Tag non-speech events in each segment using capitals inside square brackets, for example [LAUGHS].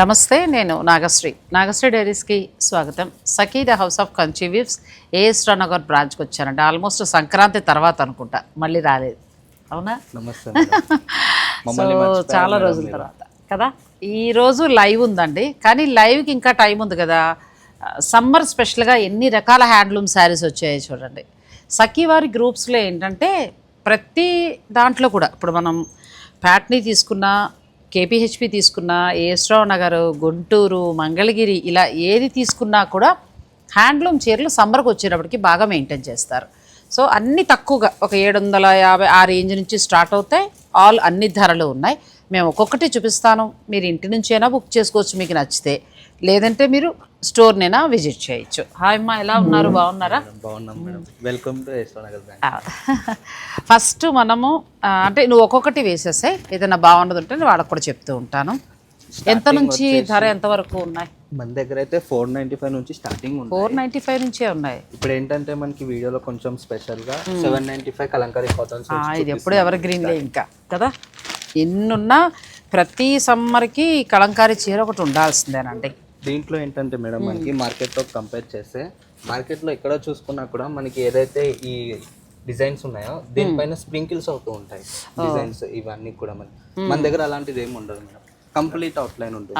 నమస్తే నేను నాగశ్రీ. నాగశ్రీ డైరీస్కి స్వాగతం. Sakhi the House of Kanchi Weaves ఏఎస్ట్రా నగర్ బ్రాంచ్కి వచ్చానండి ఆల్మోస్ట్ సంక్రాంతి తర్వాత అనుకుంటా మళ్ళీ రాలేదు. అవునా? నమస్తే సో చాలా రోజుల తర్వాత కదా? ఈ రోజు లైవ్ ఉందండి కానీ లైవ్కి ఇంకా టైం ఉంది కదా? సమ్మర్ స్పెషల్గా ఎన్ని రకాల హ్యాండ్లూమ్ శారీస్ వచ్చాయి చూడండి. సఖీ వారి గ్రూప్స్లో ఏంటంటే ప్రతి దాంట్లో కూడా ఇప్పుడు మనం ప్యాట్నీ తీసుకున్నా కేపీహెచ్పి తీసుకున్నా ఏస్రావు నగర్ గుంటూరు మంగళగిరి ఇలా ఏది తీసుకున్నా కూడా హ్యాండ్లూమ్ చీరలు సమ్మర్కి వచ్చేటప్పటికి బాగా మెయింటైన్ చేస్తారు. సో అన్ని తక్కువగా ఒక ఏడు వందల యాభై ఆ రేంజ్ నుంచి స్టార్ట్ అవుతాయి. ఆల్ అన్ని ధరలు ఉన్నాయి. మేము ఒక్కొక్కటి చూపిస్తాను. మీరు ఇంటి నుంచి అయినా బుక్ చేసుకోవచ్చు మీకు నచ్చితే. లేదంటే మీరు స్టోర్నైనా విజిట్ చేయొచ్చు. హాయ్ అమ్మా ఎలా ఉన్నారు? బాగున్నారా? వెల్కమ్ టు [LAUGHS] ఫస్ట్ మనము అంటే నువ్వు ఒక్కొక్కటి వేసేసాయి ఏదైనా బాగున్నది ఉంటే నేను వాళ్ళకి కూడా చెప్తూ ఉంటాను. ఎంత నుంచి ధర ఎంత వరకు ఉన్నాయి? మన దగ్గర అయితే ఫోర్ నైన్టీ ఫైవ్ నుంచి స్టార్టింగ్ ఫోర్ నైంటీ ఫైవ్ నుంచే ఉన్నాయి. ఇప్పుడు ఏంటంటే మనకి వీడియోలో కొంచెం స్పెషల్గా seven ninety five kalamkari cottons ఇది ఎప్పుడు ఎవర్ గ్రీన్లే ఇంకా. కదా? ఎన్నున్నా ప్రతి సమ్మర్కి కలంకారీ చీర ఒకటి ఉండాల్సిందేనండి. దీంట్లో ఏంటంటే మేడం మనకి మార్కెట్తో కంపేర్ చేస్తే మార్కెట్లో ఎక్కడ చూసుకున్నా కూడా మనకి ఏదైతే ఈ డిజైన్స్ ఉన్నాయో దీనిపైన స్ప్రింకిల్స్ అవుతూ ఉంటాయి డిజైన్స్ ఇవన్నీ కూడా మనకి. మన దగ్గర అలాంటిది ఏమి ఉండదు మేడం. కంప్లీట్ అవుట్లైన్ ఉంటుంది.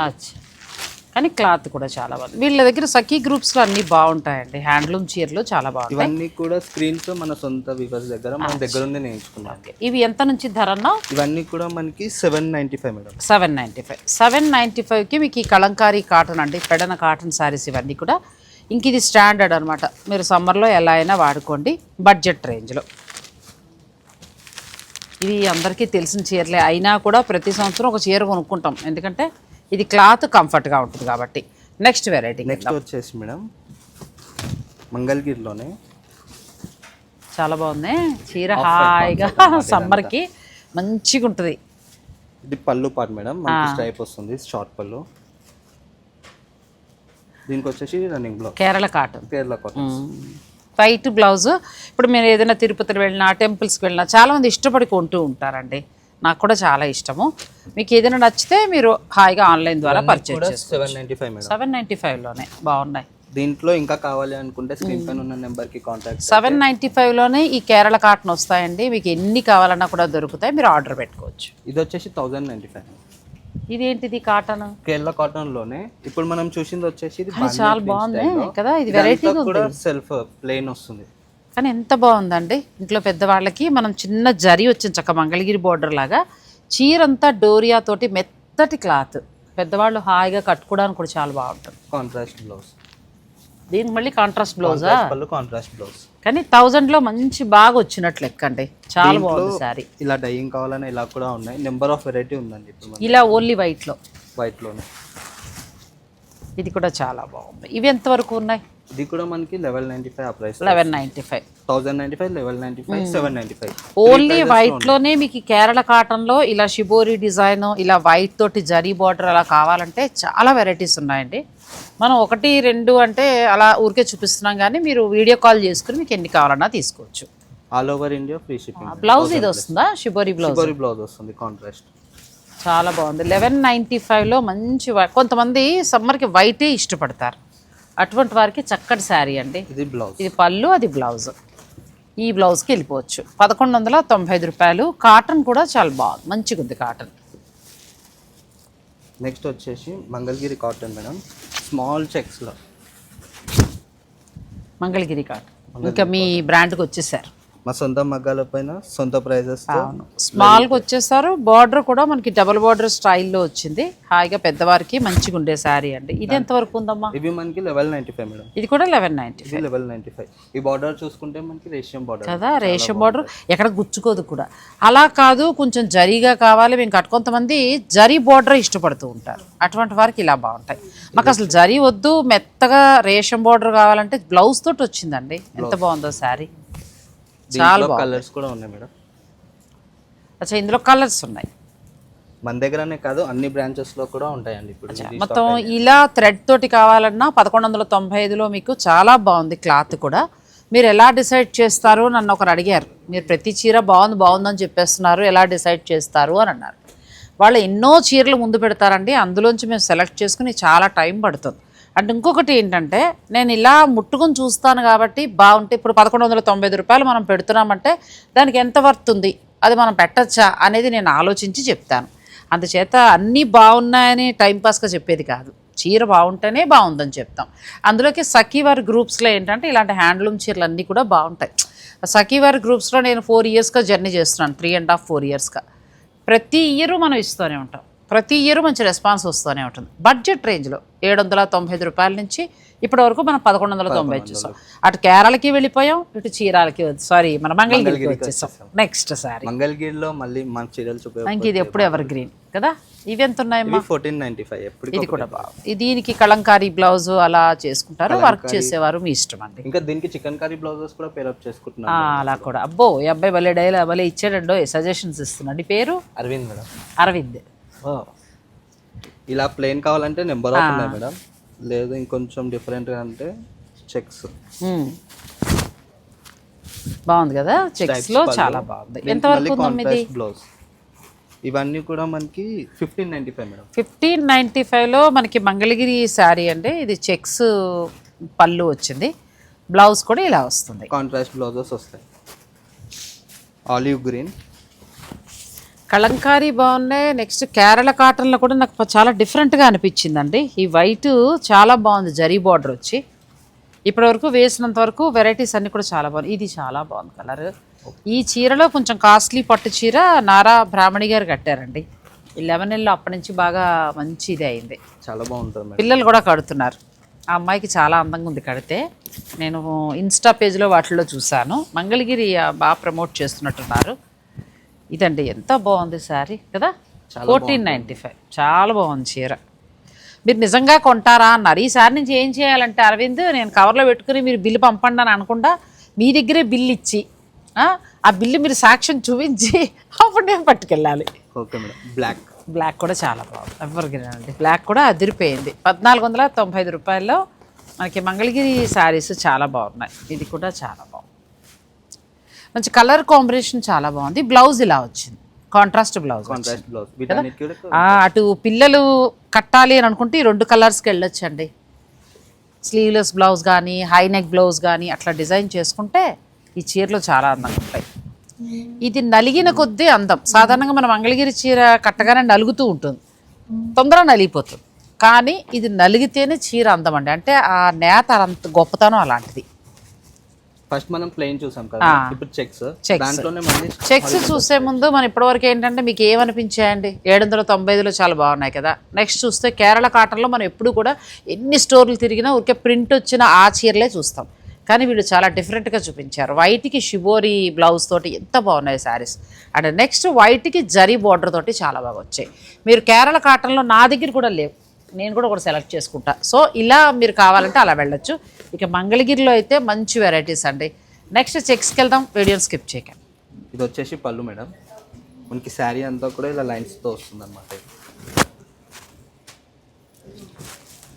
కానీ క్లాత్ కూడా చాలా బాగుంది. వీళ్ళ దగ్గర సఖీ గ్రూప్స్లో అన్నీ బాగుంటాయండి. హ్యాండ్లూమ్ చీరలు చాలా బాగుంటాయి. ఇవన్నీ కూడా స్క్రీన్స్ మన సొంత వివర్స్ దగ్గర మన దగ్గర ఉండి నేర్చుకున్నాం. ఇవి ఎంత నుంచి ధర ఇవన్నీ కూడా మనకి seven ninety five madam. Seven ninety five seven ninety ఫైవ్కి మీకు ఈ కలంకారీ కాటన్ అండి పెడన కాటన్ శారీస్ ఇవన్నీ కూడా. ఇంక ఇది స్టాండర్డ్ అనమాట మీరు సమ్మర్లో ఎలా అయినా వాడుకోండి. బడ్జెట్ రేంజ్లో ఇవి అందరికీ తెలిసిన చీరలే. అయినా కూడా ప్రతి సంవత్సరం ఒక చీర కొనుక్కుంటాం. ఎందుకంటే ఇది క్లాత్ కంఫర్ట్గా ఉంటుంది కాబట్టి. నెక్స్ట్ వెరైటీ నెక్స్ట్ వచ్చేసి మేడం మంగళగిరిలోనే. చాలా బాగుంది. చీర హాయిగా సమ్మర్కి మంచిగా ఉంటుంది. ఇది పళ్ళు పాటు మేడం స్ట్రైప్ వస్తుంది షార్ట్ పళ్ళు. దీనికి వచ్చేసి running blouse Kerala cotton Kerala cotton white blouse ఇప్పుడు మీరు ఏదైనా తిరుపతికి వెళ్ళినా టెంపుల్స్కి వెళ్ళినా చాలామంది ఇష్టపడి కొంటూ ఉంటారండి. నాకు కూడా చాలా ఇష్టము. మీకు ఏదైనా నచ్చితే మీరు హాయిగా ఆన్లైన్ ద్వారా purchase seven ninety five seven ninety ఫైవ్లోనే బాగున్నాయి. దీంట్లో ఇంకా కావాలి అనుకుంటే స్క్రీన్ పైన ఉన్న నెంబర్కి కాంటాక్ట్ సెవెన్ నైంటీ ఫైవ్లోనే ఈ కేరళ కాటన్ వస్తాయండి. మీకు ఎన్ని కావాలన్నా కూడా దొరుకుతాయి. మీరు ఆర్డర్ పెట్టుకోవచ్చు. ఇది వచ్చేసి థౌజండ్ నైంటీ ఫైవ్ ఇదేంటిది కాటన్ కేరళ కాటన్లోనే. ఇప్పుడు మనం చూసింది వచ్చేసి చాలా బాగుంది కదా ఇది వెరైటీ కూడా సెల్ఫ్ ప్లెయిన్ వస్తుంది. కానీ ఎంత బాగుందండి. ఇంట్లో పెద్దవాళ్ళకి మనం చిన్న జరి వచ్చింది చక్క మంగళగిరి బోర్డర్ లాగా చీరంతా డోరియా తోటి మెత్తటి క్లాత్. పెద్దవాళ్ళు హాయిగా కట్టుకోవడానికి కూడా చాలా బాగుంటుంది. కాంట్రాస్ట్ బ్లౌజ్ దీనికి మళ్ళీ కాంట్రాస్ట్ బ్లౌజా కాంట్రాస్ట్ బ్లౌజ్ కానీ థౌజండ్లో మంచి బాగా వచ్చినట్లు లెక్కండి చాలా బాగుంది శారీ ఇలా డైయింగ్ కావాలని ఇలా కూడా ఉన్నాయి. నెంబర్ ఆఫ్ వెరైటీ ఉందండి ఇలా ఓన్లీ వైట్లో వైట్లోనే. ఇది కూడా చాలా బాగుంది. ఇవి ఎంతవరకు ఉన్నాయి? ఇది కూడా మనకి లెవెల్ నైన్టీ ఫైవ్ ఆ price eleven ninety five. Thousand ninety five eleven ninety five. Seven ninety five. Only వైట్లోనే మీకు ఈ కేరళ కాటన్లో ఇలా షిబోరి డిజైన్ ఇలా వైట్ తోటి జరీ బార్డర్ అలా కావాలంటే చాలా వెరైటీస్ ఉన్నాయండి. మనం ఒకటి రెండు అంటే అలా ఊరికే చూపిస్తున్నాం కానీ మీరు వీడియో కాల్ చేసుకుని మీకు ఎన్ని కావాలన్నా తీసుకోవచ్చు. All over India free shipping blouse ఇది వస్తుందా? షిబోరి బ్లౌజ్ షిబోరి బ్లౌజ్ వస్తుంది కాంట్రాస్ట్ చాలా బాగుంది. లెవెన్ నైంటీ ఫైవ్లో మంచి కొంతమంది సమ్మర్కి వైటే ఇష్టపడతారు. అటువంటి వారికి చక్కటి శారీ అండి. ఇది బ్లౌజ్. ఇది పళ్ళు అది బ్లౌజ్. ఈ బ్లౌజ్కి వెళ్ళిపోవచ్చు. పదకొండు వందల తొంభై ఐదు రూపాయలు. కాటన్ కూడా చాలా బాగుంది. మంచిగా ఉంది కాటన్. నెక్స్ట్ వచ్చేసి మంగళగిరి కాటన్ మేడం. స్మాల్ చెక్స్లో మంగళగిరి కాటన్. ఇంకా మీ బ్రాండ్కి వచ్చేసారు. మా సొంత మగ్గాల పైన సొంత ప్రైజెస్ అవును. స్మాల్కి వచ్చేసారు. బార్డర్ కూడా మనకి డబుల్ బార్డర్ స్టైల్లో వచ్చింది. హాయిగా పెద్దవారికి మంచిగా ఉండే శారీ అండి. ఇది ఎంతవరకు ఉందమ్మా? ఇవి మనకి లెవెల్ నైన్టీ ఫైవ్ మేడం ఇది కూడా లెవెన్ నైంటీ ఇది లెవెల్ నైన్టీ ఫైవ్ ఈ బార్డర్ చూసుకుంటే మనకి రేషియం బార్డర్ కదా రేషం బార్డర్ ఎక్కడ గుచ్చుకోదు కూడా. అలా కాదు కొంచెం జరీగా కావాలి. మేము కట్టు కొంతమంది జరీ బార్డర్ ఇష్టపడుతూ ఉంటారు. అటువంటి వారికి ఇలా బాగుంటాయి. మాకు అసలు జరీ వద్దు. మెత్తగా రేషం బార్డర్ కావాలంటే బ్లౌజ్ తోటి వచ్చిందండి. ఎంత బాగుందో శారీ దీంట్లో కలర్స్ కూడా ఉన్నాయి మేడం. అచ్చా ఇందులో కలర్స్ ఉన్నాయి. మన దగ్గరనే కాదు అన్ని బ్రాంచెస్లో కూడా ఉంటాయండి. ఇప్పుడు మొత్తం ఇలా థ్రెడ్ తోటి కావాలన్నా పదకొండు వందల తొంభై ఐదులో మీకు చాలా బాగుంది క్లాత్ కూడా. మీరు ఎలా డిసైడ్ చేస్తారు నన్ను ఒకరు అడిగారు. మీరు ప్రతి చీర బాగుంది బాగుందని చెప్పేస్తున్నారు. ఎలా డిసైడ్ చేస్తారు అని అన్నారు. వాళ్ళు ఎన్నో చీరలు ముందు పెడతారండి. అందులోంచి మేము సెలెక్ట్ చేసుకుని చాలా టైం పడుతుంది. అండ్ ఇంకొకటి ఏంటంటే నేను ఇలా ముట్టుకొని చూస్తాను కాబట్టి బాగుంటే ఇప్పుడు పదకొండు వందల తొంభై ఐదు రూపాయలు మనం పెడుతున్నామంటే దానికి ఎంత వర్త్ ఉంది? అది మనం పెట్టచ్చా? అనేది నేను ఆలోచించి చెప్తాను. అందుచేత అన్నీ బాగున్నాయని టైంపాస్గా చెప్పేది కాదు. చీర బాగుంటేనే బాగుందని చెప్తాం. అందులోకి సఖీవారి గ్రూప్స్లో ఏంటంటే ఇలాంటి హ్యాండ్లూమ్ చీరలు అన్నీ కూడా బాగుంటాయి. సఖీవారి గ్రూప్స్లో నేను ఫోర్ ఇయర్స్గా జర్నీ చేస్తున్నాను త్రీ అండ్ హాఫ్ ఫోర్ ఇయర్స్గా. ప్రతి ఇయర్ మనం ఇస్తూనే ఉంటాం. ప్రతి ఇయర్ మంచి రెస్పాన్స్ వస్తూనే ఉంటుంది. బడ్జెట్ రేంజ్లో ఏడు వందల తొంభై ఐదు రూపాయల నుంచి ఇప్పటి వరకు మనం పదకొండు వందల తొంభై వచ్చేసాం అటు కేరళకి వెళ్ళిపోయాం ఇటు చీరాలకి సారీ మన మంగళగిరికి వచ్చేసాం. నెక్స్ట్ సారీ మంగళగిరిలో మళ్ళీ మన చీరలు చూపే ఇంక ఇది ఎప్పుడు ఎవర్ గ్రీన్ కదా? ఇవి ఎంత ఉన్నాయమ్మా ఫోర్టీన్ నైన్టీ ఫైవ్ ఎప్పటికీ ఇది కూడా బాగుంది. దీనికి కలంకారీ బ్లౌజ్ అలా చేసుకుంటారు. వర్క్ చేసేవారు మీ ఇష్టం అండి. ఇంకా దీనికి చికెన్ కర్రీ బ్లౌజెస్ కూడా పేరప్ చేసుకుంటున్నాం. అలా కూడా. అబ్బో ఈ అబ్బాయి భలే డైలా భలే ఇచ్చాడండో సజెషన్స్ ఇస్తున్నాడు. పేరు? అరవింద్ మేడం. అరవింద్. ఇలా ప్లేన్ కావాలంటే నెంబర్ ఆఫ్ ఉన్నాయి మేడం. లేదు ఇంకొంచెం డిఫరెంట్గా అంటే చెక్స్. బాగుంది కదా? చెక్స్లో చాలా బాగుంది. ఎంత వరకు బ్లౌజ్ ఇవన్నీ కూడా మనకి fifteen ninety five madam. Fifteen ninety ఫైవ్లో మనకి మంగళగిరి శారీ అండి. ఇది చెక్స్ పళ్ళు వచ్చింది. బ్లౌజ్ కూడా ఇలా వస్తుంది. కాంట్రాస్ట్ బ్లౌజెస్ వస్తాయి. ఆలివ్ గ్రీన్ కలంకారీ బాగున్నాయి. నెక్స్ట్ కేరళ కాటన్లో కూడా నాకు చాలా డిఫరెంట్గా అనిపించిందండి. ఈ వైట్ చాలా బాగుంది. జరీ బార్డర్ వచ్చి. ఇప్పటివరకు వేసినంత వరకు వెరైటీస్ అన్నీ కూడా చాలా బాగుంది ఇది చాలా బాగుంది కలర్ ఈ చీరలో కొంచెం కాస్ట్లీ పట్టు చీర నారా బ్రాహ్మణి గారు కట్టారండి. ఈ లెవెన్ నెలలో అప్పటి నుంచి బాగా మంచి ఇది అయింది. చాలా బాగుంటుంది పిల్లలు కూడా కడుతున్నారు. ఆ అమ్మాయికి చాలా అందంగా ఉంది కడితే. నేను ఇన్స్టా పేజ్లో వాటిల్లో చూశాను. మంగళగిరి బాగా ప్రమోట్ చేస్తున్నట్టున్నారు. ఇదండి ఎంత బాగుంది శారీ కదా? ఫోర్టీన్ నైంటీ ఫైవ్ చాలా బాగుంది చీర. మీరు నిజంగా కొంటారా అన్నారు. ఈ సారి నుంచి ఏం చేయాలంటే అరవింద్ నేను కవర్లో పెట్టుకుని మీరు బిల్లు పంపండి అని అనకుండా మీ దగ్గరే బిల్లు ఇచ్చి ఆ, ఆ బిల్లు మీరు సాక్ష్యం చూపించి [LAUGHS] అప్పుడు నేను పట్టుకెళ్ళాలి. Okay madam. బ్లాక్ బ్లాక్ కూడా చాలా బాగుంది. ఎవరికి అండి. బ్లాక్ కూడా అదిరిపోయింది. పద్నాలుగు వందల తొంభై ఐదు రూపాయల్లో మనకి మంగళగిరి శారీస్ చాలా బాగున్నాయి. ఇది కూడా చాలా బాగుంది. మంచి కలర్ కాంబినేషన్ చాలా బాగుంది. బ్లౌజ్ ఇలా వచ్చింది. కాంట్రాస్ట్ బ్లౌజ్ అటు పిల్లలు కట్టాలి అని అనుకుంటే ఈ రెండు కలర్స్కి వెళ్ళొచ్చండి స్లీవ్లెస్ బ్లౌజ్ కానీ హై నెక్ బ్లౌజ్ కానీ అట్లా డిజైన్ చేసుకుంటే ఈ చీరలు చాలా అందంగా ఉంటాయి. ఇది నలిగిన కొద్దీ అందం. సాధారణంగా మన మంగళగిరి చీర కట్టగానే నలుగుతూ ఉంటుంది. తొందరగా నలిగిపోతుంది. కానీ ఇది నలిగితేనే చీర అందం అండి. అంటే ఆ నేత అంత గొప్పతనం అలాంటిది. ఫస్ట్ మనం ప్లెయిన్ చూసాం కదా. ఇప్పుడు చెక్స్. దాంట్లోనే మళ్ళీ చెక్స్ చూసే ముందు మన ఇప్పటివరకు ఏంటంటే మీకు ఏమనిపించాయండి? ఏడు వందల తొంభై ఐదులో చాలా బాగున్నాయి కదా. నెక్స్ట్ చూస్తే కేరళ కాటన్లో మనం ఎప్పుడు కూడా ఎన్ని స్టోర్లు తిరిగినా ఊరికే ప్రింట్ వచ్చిన ఆ చీరలే చూస్తాం. కానీ వీళ్ళు చాలా డిఫరెంట్గా చూపించారు. వైట్కి షిబోరి బ్లౌజ్ తోటి ఎంత బాగున్నాయి శారీస్ అండ్ నెక్స్ట్ వైట్కి జరీ బార్డర్ తోటి చాలా బాగా వచ్చాయి. మీరు కేరళ కాటన్లో నా దగ్గర కూడా లేవు. నేను కూడా ఒకటి సెలెక్ట్ చేసుకుంటా. సో ఇలా మీరు కావాలంటే అలా వెళ్ళొచ్చు. ఇక మంగళగిరిలో అయితే మంచి వెరైటీస్ అండి. నెక్స్ట్ చెక్స్కి వెళ్దాం వీడియోని స్కిప్ చేయకండి ఇది వచ్చేసి పళ్ళు మేడం. మనకి శారీ అంతా కూడా ఇలా లైన్స్తో వస్తుంది అనమాట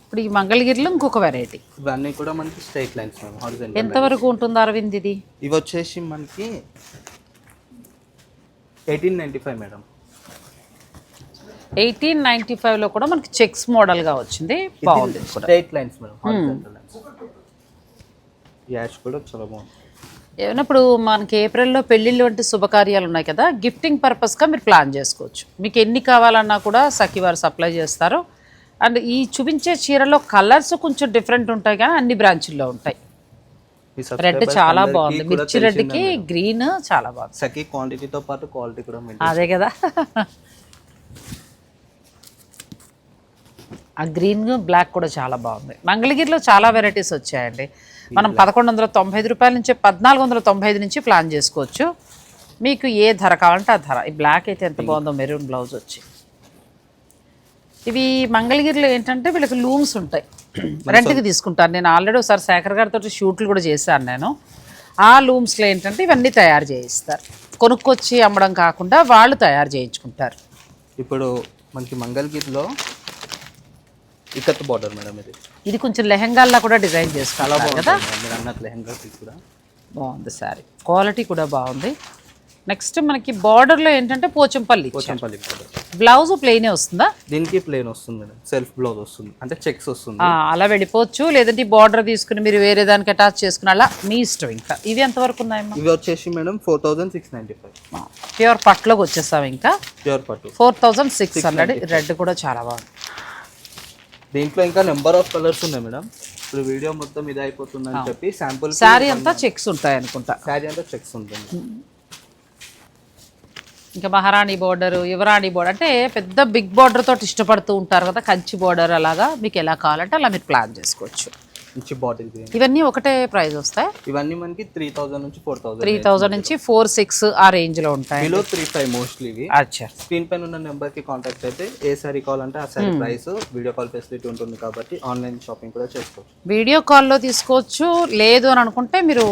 ఇప్పుడు ఈ మంగళగిరిలో ఇంకొక వెరైటీ ఇవన్నీ కూడా మనకి స్ట్రైట్ లైన్స్ మేడం ఉంటుంది అరవింద్ ఇది? ఇవి వచ్చేసి మనకి eighteen ninety five madam. Eighteen ninety ఫైవ్లో కూడా మనకి చెక్స్ మోడల్గా వచ్చింది. బాగుంది స్ట్రైట్ లైన్స్ మేడం. యాష్ కూడా చాలా బాగుంది. ఏమైనా ఇప్పుడు మనకి ఏప్రిల్లో పెళ్ళిళ్ళు వంటి శుభకార్యాలు ఉన్నాయి కదా గిఫ్టింగ్ పర్పస్గా మీరు ప్లాన్ చేసుకోవచ్చు. మీకు ఎన్ని కావాలన్నా కూడా సఖి వారు సప్లై చేస్తారు. అండ్ ఈ చూపించే చీరలో కలర్స్ కొంచెం డిఫరెంట్ ఉంటాయి కానీ అన్ని బ్రాంచుల్లో ఉంటాయి. రెడ్ చాలా బాగుంది. మిర్చి రెడ్కి గ్రీన్ చాలా బాగుంది. సఖీ క్వాంటిటీతో పాటు క్వాలిటీ కూడా అదే కదా. ఆ గ్రీన్ బ్లాక్ కూడా చాలా బాగుంది. మంగళగిరిలో చాలా వెరైటీస్ వచ్చాయండి. మనం పదకొండు వందల తొంభై ఐదు రూపాయల నుంచి పద్నాలుగు వందల తొంభై ఐదు నుంచి ప్లాన్ చేసుకోవచ్చు. మీకు ఏ ధర కావాలంటే ఆ ధర. ఈ బ్లాక్ అయితే ఎంత బాగుందో మెరూన్ బ్లౌజ్ వచ్చి. ఇవి మంగళగిరిలో ఏంటంటే వీళ్ళకి లూమ్స్ ఉంటాయి. [CLEARS THROAT] రెంట్కి తీసుకుంటాను నేను ఆల్రెడీ ఒకసారి శేఖర్ గారితో షూట్లు కూడా చేశాను నేను. ఆ లూమ్స్లో ఏంటంటే ఇవన్నీ తయారు చేయిస్తారు. కొనుక్కొచ్చి అమ్మడం కాకుండా వాళ్ళు తయారు చేయించుకుంటారు. ఇప్పుడు మనకి మంగళగిరిలో ఇకత్ బార్డర్ మేడం ఇది. ఇది కొంచెం లెహంగాల్లా కూడా డిజైన్ బాగుంది కదా? మేడం. మీరు అన్నట్లు లెహంగాకి కూడా. బాగుంది సారీ క్వాలిటీ కూడా బాగుంది. నెక్స్ట్ మనకి బార్డర్లో ఏంటంటే పోచంపల్లి. పోచంపల్లి బ్లౌజ్ ప్లెయినే వస్తుందా? దీనికి ప్లేన్ వస్తుంది మేడం. సెల్ఫ్ బ్లౌజ్ వస్తుంది. అంటే చెక్స్ వస్తుంది. ఆ, అలా వెళ్ళిపోవచ్చు. లేదంటే బార్డర్ తీసుకుని మీరు వేరే దానికి అటాచ్ చేసుకుని అలా మీ ఇష్టం ఇంకా. ఇవి ఎంతవరకు ఉన్నాయమ్మా? ఇవి వచ్చేసి madam four thousand six ninety five pure పట్టులోకి వచ్చేస్తాం ఇంకా. ప్యూర్ పట్టు. Four thousand six hundred red కూడా చాలా బాగుంది. దీంట్లో ఇంకా నెంబర్ ఆఫ్ కలర్స్ ఉన్నాయి మేడం ఇప్పుడు వీడియో మొత్తం ఇది అయిపోతుందని చెప్పి శాంపుల్ శారీ అంతా చెక్స్ ఉంటాయి అనుకుంటా. శారీ అంతా చెక్స్ ఉంటుంది. ఇంకా మహారాణి బోర్డర్ యువరాణి బోర్డర్ అంటే పెద్ద బిగ్ బార్డర్ తోటి ఇష్టపడుతూ ఉంటారు కదా కంచి బోర్డర్ అలాగా మీకు ఎలా కావాలంటే అలా మీరు ప్లాన్ చేసుకోవచ్చు. మంచి బాటిల్ ఇవన్నీ ఒకటే ప్రైస్ వస్తాయి? ఇవన్నీ మనకి త్రీ థౌజండ్ నుంచి ఫోర్ థౌసండ్ త్రీ థౌజండ్ నుంచి ఫోర్ సిక్స్ ఆ రేంజ్లో ఉంటాయి బిలో త్రీ ఫైవ్ మోస్ట్లీ ఇవి. అచ్చా. స్క్రీన్ పైన ఉన్న నెంబర్కి కాంటాక్ట్ అయితే ఏ సారీ కావాలంటే ఆ sari price video call facility ఉంటుంది కాబట్టి ఆన్లైన్ షాపింగ్ కూడా చేసుకోవచ్చు. వీడియో కాల్లో తీసుకోవచ్చు లేదు అని అనుకుంటే మీరు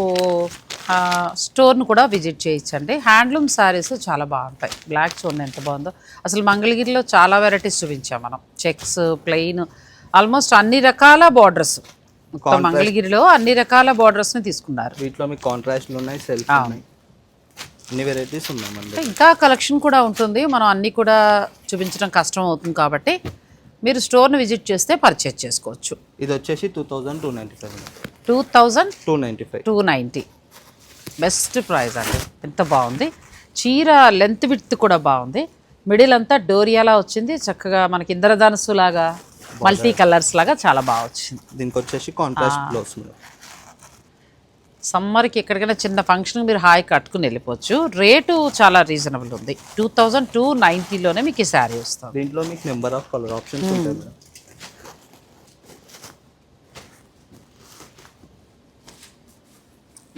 స్టోర్ను కూడా విజిట్ చేయొచ్చండి. హ్యాండ్లూమ్ శారీస్ చాలా బాగుంటాయి. బ్లాక్ చూడండి ఎంత బాగుందో. అసలు మంగళగిరిలో చాలా వెరైటీస్ చూపించాం మనం. చెక్స్ ప్లెయిన్ ఆల్మోస్ట్ అన్ని రకాల బార్డర్స్ మొత్తం మంగళగిరిలో అన్ని రకాల బార్డర్స్ని తీసుకున్నారు. వీటిలో మీకు కాంట్రాస్ట్లు ఉన్నాయి సెల్ఫ్ ఉన్నాయి. అన్ని వెరైటీస్ ఉన్నాయి. ఇంకా కలెక్షన్ కూడా ఉంటుంది. మనం అన్నీ కూడా చూపించడం కష్టం అవుతుంది కాబట్టి మీరు స్టోర్ని విజిట్ చేస్తే పర్చేజ్ చేసుకోవచ్చు. ఇది వచ్చేసి two thousand two ninety five two thousand two ninety five two ninety best price అండి. ఎంత బాగుంది. చీర లెంత్ విడ్త్ కూడా బాగుంది. మిడిల్ అంతా డోరియాలా వచ్చింది. చక్కగా మనకి ఇంద్రధనుసు లాగా మల్టీ కలర్స్ లాగా చాలా బాగా వచ్చింది. దీనికి వచ్చేసి కాంట్రాస్ట్ బ్లౌజ్ సమ్మర్కి ఎక్కడికైనా చిన్న ఫంక్షన్ మీరు హాయి కట్టుకుని వెళ్ళిపోవచ్చు. రేటు చాలా రీజనబుల్ ఉంది. టూ థౌజండ్ టూ నైంటీలోనే మీకు ఈ శారీ వస్తుంది. దీంట్లో మీకు నెంబర్ ఆఫ్ కలర్ ఆప్షన్స్ ఉంటాయి మేడం.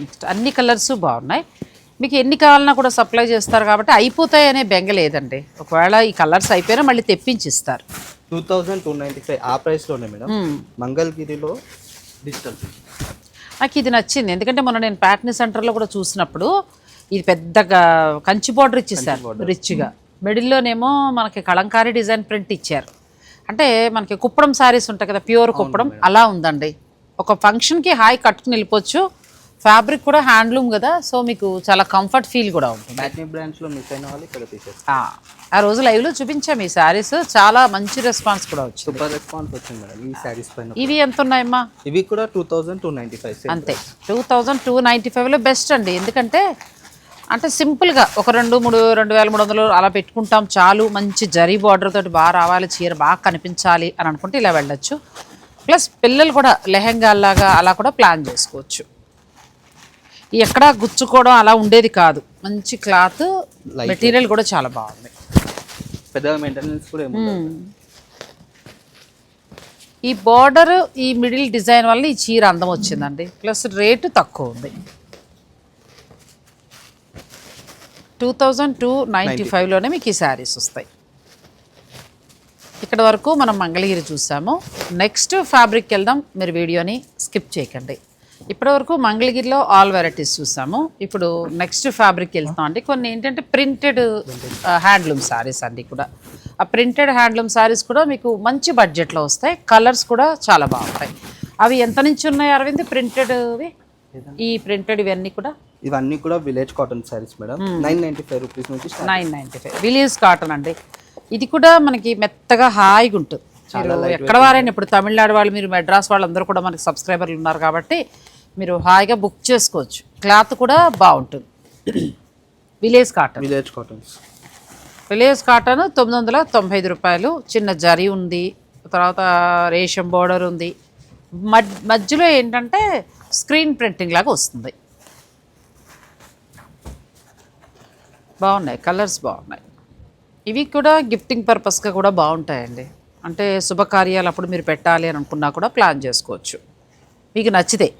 నెక్స్ట్ అన్ని కలర్స్ బాగున్నాయి. మీకు ఎన్ని కావాలన్నా కూడా సప్లై చేస్తారు కాబట్టి అయిపోతాయి అనే బెంగ లేదండి. ఒకవేళ ఈ కలర్స్ అయిపోయినా మళ్ళీ తెప్పించి ఇస్తారు. Two thousand two ninety five ఆ ప్రైస్లోనే మేడం. మంగళగిరిలో డిజిటల్ నాకు ఇది నచ్చింది. ఎందుకంటే మొన్న నేను ప్యాట్నీ సెంటర్లో కూడా చూసినప్పుడు ఇది పెద్దగా కంచి బార్డర్ ఇచ్చేసారు రిచ్గా. మిడిల్లోనేమో మనకి కలంకారీ డిజైన్ ప్రింట్ ఇచ్చారు. అంటే మనకి కుప్పడం శారీస్ ఉంటాయి కదా ప్యూర్ కుప్పడం అలా ఉందండి. ఒక ఫంక్షన్కి హాయి కట్టుకుని వెళ్ళిపోవచ్చు. ఫ్యాబ్రిక్ కూడా హ్యాండ్లూమ్ కదా సో మీకు చాలా కంఫర్ట్ ఫీల్ కూడా ఉంటుంది మిస్ అయిన వాళ్ళు ఇక్కడ ఆ, రోజు లైవ్లో చూపించాము ఈ శారీస్ చాలా మంచి రెస్పాన్స్ కూడా వచ్చింది. సూపర్ రెస్పాన్స్ వచ్చింది మేడం ఈ శారీస్ పైన. ఇవి ఎంత ఉన్నాయమ్మా ఇవి కూడా two thousand two ninety five అంతే. టూ థౌజండ్ టూ నైంటీ ఫైవ్లో బెస్ట్ అండి. ఎందుకంటే అంటే సింపుల్గా ఒక రెండు మూడు రెండు వేల మూడు వందలు అలా పెట్టుకుంటాం చాలు. మంచి జరీ బార్డర్ తోటి బాగా రావాలి చీర బాగా కనిపించాలి అని అనుకుంటే ఇలా వెళ్ళొచ్చు. ప్లస్ పిల్లలు కూడా లెహెంగాల్లాగా అలా కూడా ప్లాన్ చేసుకోవచ్చు. ఎక్కడా గుచ్చుకోవడం అలా ఉండేది కాదు. మంచి క్లాత్ మెటీరియల్ కూడా చాలా బాగుంది. పెద్దగా మెయింటెనెన్స్ కూడా ఏమో ఈ బార్డర్ ఈ మిడిల్ డిజైన్ వల్ల ఈ చీర అందం వచ్చిందండి. ప్లస్ రేటు తక్కువ ఉంది. టూ థౌజండ్ టూ నైంటీ ఫైవ్లోనే మీకు ఈ శారీస్ వస్తాయి. ఇక్కడ వరకు మనం మంగళగిరి చూసాము. నెక్స్ట్ ఫ్యాబ్రిక్కి వెళ్దాం. మీరు వీడియోని స్కిప్ చేయకండి. ఇప్పటి వరకు మంగళగిరిలో ఆల్ వెరైటీస్ చూసాము. ఇప్పుడు నెక్స్ట్ ఫ్యాబ్రిక్కి వెళ్తాం అండి. కొన్ని ఏంటంటే ప్రింటెడ్ హ్యాండ్లూమ్ శారీస్ అండి కూడా. ఆ ప్రింటెడ్ హ్యాండ్లూమ్ శారీస్ కూడా మీకు మంచి బడ్జెట్లో వస్తాయి. కలర్స్ కూడా చాలా బాగుంటాయి. అవి ఎంత నుంచి ఉన్నాయి అరవింద్? ప్రింటెడ్వి? ఈ ప్రింటెడ్ ఇవన్నీ కూడా? ఇవన్నీ కూడా village cotton saris madam. Nine ninety five rupees నుంచి. Nine ninety five. Village cotton అండి. ఇది కూడా మనకి మెత్తగా హాయిగా ఉంటుంది. ఎక్కడ వారైనా ఇప్పుడు తమిళనాడు వాళ్ళు మీరు మెడ్రాస్ వాళ్ళందరూ కూడా మనకి సబ్స్క్రైబర్లు ఉన్నారు కాబట్టి మీరు హాయిగా బుక్ చేసుకోవచ్చు. క్లాత్ కూడా బాగుంటుంది. Village cotton. Village cottons. Village cotton తొమ్మిది వందల తొంభై ఐదు రూపాయలు. చిన్న జరీ ఉంది. తర్వాత రేషం బోర్డర్ ఉంది. మధ్యలో ఏంటంటే స్క్రీన్ ప్రింటింగ్ లాగా వస్తుంది. బాగున్నాయి. కలర్స్ బాగున్నాయి. ఇవి కూడా గిఫ్టింగ్ పర్పస్గా కూడా బాగుంటాయండి. అంటే శుభకార్యాలు అప్పుడు మీరు పెట్టాలి అని అనుకున్నా కూడా ప్లాన్ చేసుకోవచ్చు. మీకు నచ్చితే.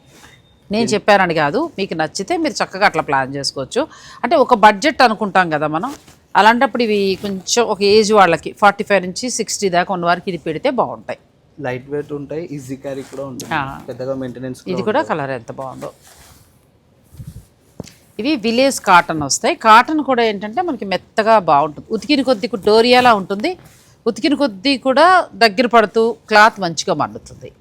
నేను చెప్పానని కాదు మీకు నచ్చితే మీరు చక్కగా అట్లా ప్లాన్ చేసుకోవచ్చు. అంటే ఒక బడ్జెట్ అనుకుంటాం కదా మనం అలాంటప్పుడు ఇవి కొంచెం ఒక ఏజ్ వాళ్ళకి ఫార్టీ ఫైవ్ నుంచి సిక్స్టీ దాకా ఉన్న వారికి ఇది పెడితే బాగుంటాయి. లైట్ వెయిట్ ఉంటాయి ఈజీ క్యారీ కూడా ఉంటుంది. ఆ. పెద్దగా మెయింటెనెన్స్ ఇది కూడా కలర్ ఎంత బాగుందో. ఇవి విలేజ్ కాటన్ వస్తాయి. కాటన్ కూడా ఏంటంటే మనకి మెత్తగా బాగుంటుంది. ఉతికిన కొద్ది డోరియాలా ఉంటుంది. ఉతికిన కొద్దీ కూడా దగ్గర పడుతూ క్లాత్ మంచిగా మండుతుంది.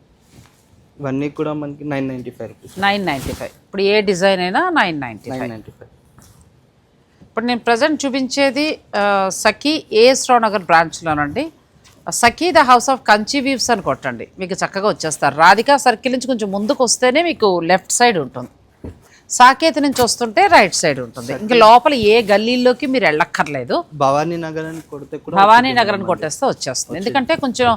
ఇవన్నీ కూడా మనకి nine ninety five rupees. Nine ninety five. ఇప్పుడు ఏ డిజైన్ అయినా nine ninety nine ninety five. ఇప్పుడు నేను ప్రజెంట్ చూపించేది Sakhi A S Rao Nagar బ్రాంచ్లోనండి Sakhi the house of Kanchi weaves అని కొట్టండి. మీకు చక్కగా వచ్చేస్తారు. రాధికా సర్కిల్ నుంచి కొంచెం ముందుకు వస్తేనే మీకు లెఫ్ట్ సైడ్ ఉంటుంది. సాకేత్ నుంచి వస్తుంటే రైట్ సైడ్ ఉంటుంది. ఇంకా లోపల ఏ గల్లీల్లోకి మీరు వెళ్ళక్కర్లేదు. భవానీ నగర్ అని కొడితే కూడా భవానీ నగరం కొట్టేస్తే వచ్చేస్తుంది. ఎందుకంటే కొంచెం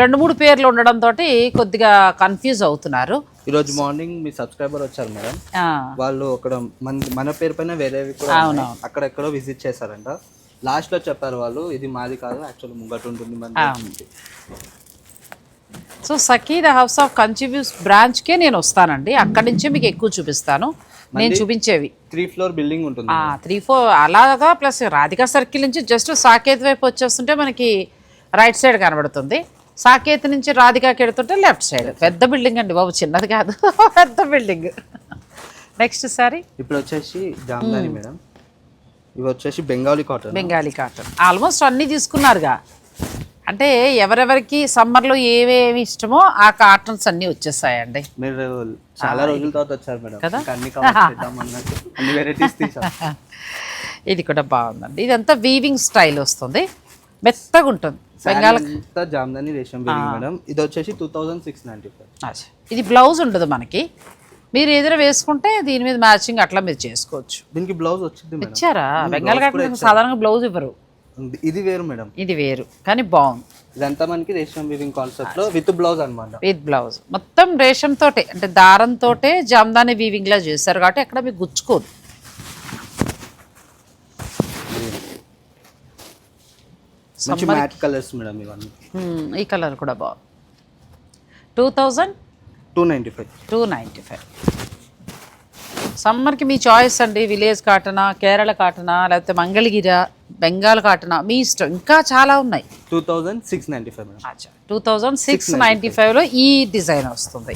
రెండు మూడు పేర్లు ఉండడంతో కొద్దిగా కన్ఫ్యూజ్ అవుతున్నారు. ఈరోజు మార్నింగ్ మీ సబ్స్క్రైబర్ వచ్చారు మేడం. వాళ్ళు అక్కడ మన మన పేరు పైన వేరేవి కూడా ఉన్నాయి. అక్కడ ఎక్కడో విజిట్ చేశారంట. లాస్ట్లో చెప్పారు వాళ్ళు ఇది మాది కాదు యాక్చువల్ ముంగట ఉంటుంది so Sakhi the house of views బ్రాంచ్కే నేను వస్తానండి. అక్కడి నుంచే మీకు ఎక్కువ చూపిస్తాను. నేను చూపించేవి. త్రీ ఫ్లోర్ బిల్డింగ్ ఉంటుంది త్రీ ఫోర్ అలాగా ప్లస్ రాధికా సర్కిల్ నుంచి జస్ట్ సాకేత్ వైపు వచ్చేస్తుంటే మనకి రైట్ సైడ్ కనబడుతుంది. సాకేత్ నుంచి రాధికాకి ఎడుతుంటే లెఫ్ట్ సైడ్ పెద్ద బిల్డింగ్ అండి బాబు చిన్నది కాదు. [LAUGHS] పెద్ద బిల్డింగ్ నెక్స్ట్ సారీ? ఇప్పుడు వచ్చేసి జామ్దాని మేడం. ఇవి వచ్చేసి Bengali cotton Bengali cotton almost అన్నీ తీసుకున్నారుగా. అంటే ఎవరెవరికి సమ్మర్లో ఏవేమి ఇష్టమో ఆ కాటన్స్ అన్నీ వచ్చేసాయండి. మీరు చాలా రోజుల తర్వాత వచ్చారు మేడం. కదా? అన్ని వెరైటీస్ [LAUGHS] [LAUGHS] ఇది కూడా బాగుందండి. ఇదంతా వీవింగ్ స్టైల్ వస్తుంది. మెత్తగా ఉంటుంది. బెంగాల్ అంతా జామ్దాని రేషం బిల్డింగ్ మేడం. ఇది వచ్చేసి టూ థౌజండ్ సిక్స్ అచ్చా. ఇది బ్లౌజ్ ఉండదు మనకి. మీరు ఏదైనా వేసుకుంటే దీని మీద మ్యాచింగ్ అట్లా మీరు చేసుకోవచ్చు. దీనికి బ్లౌజ్ వచ్చింది ఇచ్చారా? బెంగాల్ సాధారణంగా బ్లౌజ్ ఇవ్వరు. ఇది వేరు మేడం. ఇది వేరు కానీ బాగుంది. ఇదంతా మనకి రేషం వీవింగ్ కాన్సెప్ట్లో విత్ బ్లౌజ్ అన్నమాట. With blouse. మొత్తం రేషం తోటే అంటే దారంతోటే జామ్దాని వీవింగ్ లా చేశారు కాబట్టి అక్కడ మీకు గుచ్చుకోదు. మంచి మ్యాట్ కలర్స్ మేడం ఇవన్నీ. ఈ కలర్ కూడా బాగుంది. Two thousand two ninety five. Two ninety five. సమ్మర్కి మీ చాయిస్ అండి విలేజ్ కాటనా కేరళ కాటనా లేకపోతే మంగళగిర బెంగాల్ కాటనా మీ ఇష్టం. ఇంకా చాలా ఉన్నాయి. Two thousand six ninety five two thousand six ninety ఫైవ్లో ఈ డిజైన్ వస్తుంది.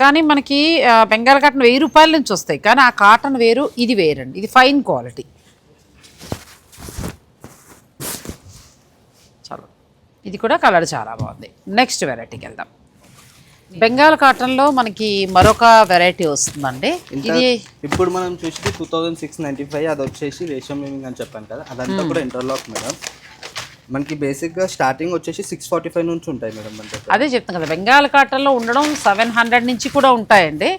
కానీ మనకి బెంగాల్ కాటన్ వెయ్యి రూపాయల నుంచి వస్తాయి. కానీ ఆ కాటన్ వేరు ఇది వేరండి. ఇది ఫైన్ క్వాలిటీ చాలా. ఇది కూడా కలర్ చాలా బాగుంది. నెక్స్ట్ వెరైటీకి వెళ్దాం. బెంగాల్ కాటన్లో మనకి మరొక వెరైటీ వస్తుందండి. ఇది ఇప్పుడు మనం చూసి two thousand six ninety five అది వచ్చేసి రేషం అని చెప్పాను కదా అదంతా కూడా ఇంటర్లాక్ మేడం మనకి బేసిక్గా స్టార్టింగ్ వచ్చేసి సిక్స్ ఫార్టీ ఫైవ్ నుంచి ఉంటాయి మేడం అదే చెప్తాను కదా బెంగాల్ కాటన్లో ఉండడం సెవెన్ హండ్రెడ్ నుంచి కూడా ఉంటాయండి.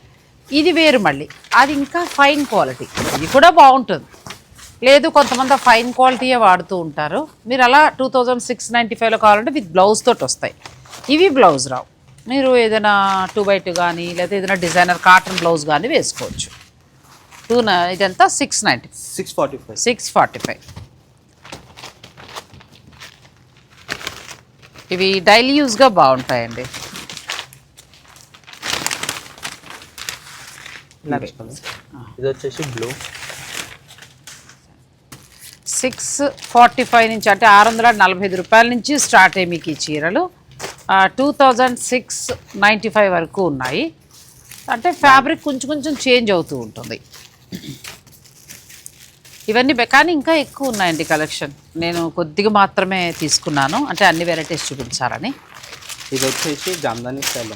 ఇది వేరు మళ్ళీ. అది ఇంకా ఫైన్ క్వాలిటీ ఇది కూడా బాగుంటుంది. లేదు కొంతమంది ఫైన్ క్వాలిటీయే వాడుతూ ఉంటారు. మీరు అలా టూ థౌజండ్ సిక్స్ నైంటీ ఫైవ్లో కావాలంటే విత్ బ్లౌజ్ తోటి వస్తాయి. ఇవి బ్లౌజ్ రావు. మీరు ఏదైనా టూ బై టూ కానీ లేదా ఏదైనా డిజైనర్ కాటన్ బ్లౌజ్ కానీ వేసుకోవచ్చు. టూ ఇదంతా six ninety six forty five six forty five ఇవి డైలీ యూస్గా బాగుంటాయండి. ఇది వచ్చేసి బ్లూ సిక్స్ ఫార్టీ ఫైవ్ నుంచి అంటే ఆరు వందల నలభై ఐదు రూపాయల నుంచి స్టార్ట్ అయ్యి మీకు ఈ చీరలు. Two thousand six ninety five వరకు ఉన్నాయి. అంటే ఫ్యాబ్రిక్ కొంచెం కొంచెం చేంజ్ అవుతూ ఉంటుంది. ఇవన్నీ కానీ ఇంకా ఎక్కువ ఉన్నాయండి కలెక్షన్ నేను కొద్దిగా మాత్రమే తీసుకున్నాను. అంటే అన్ని వెరైటీస్ చూపించాలని. ఇది వచ్చేసి జామ్దాని స్టైల్.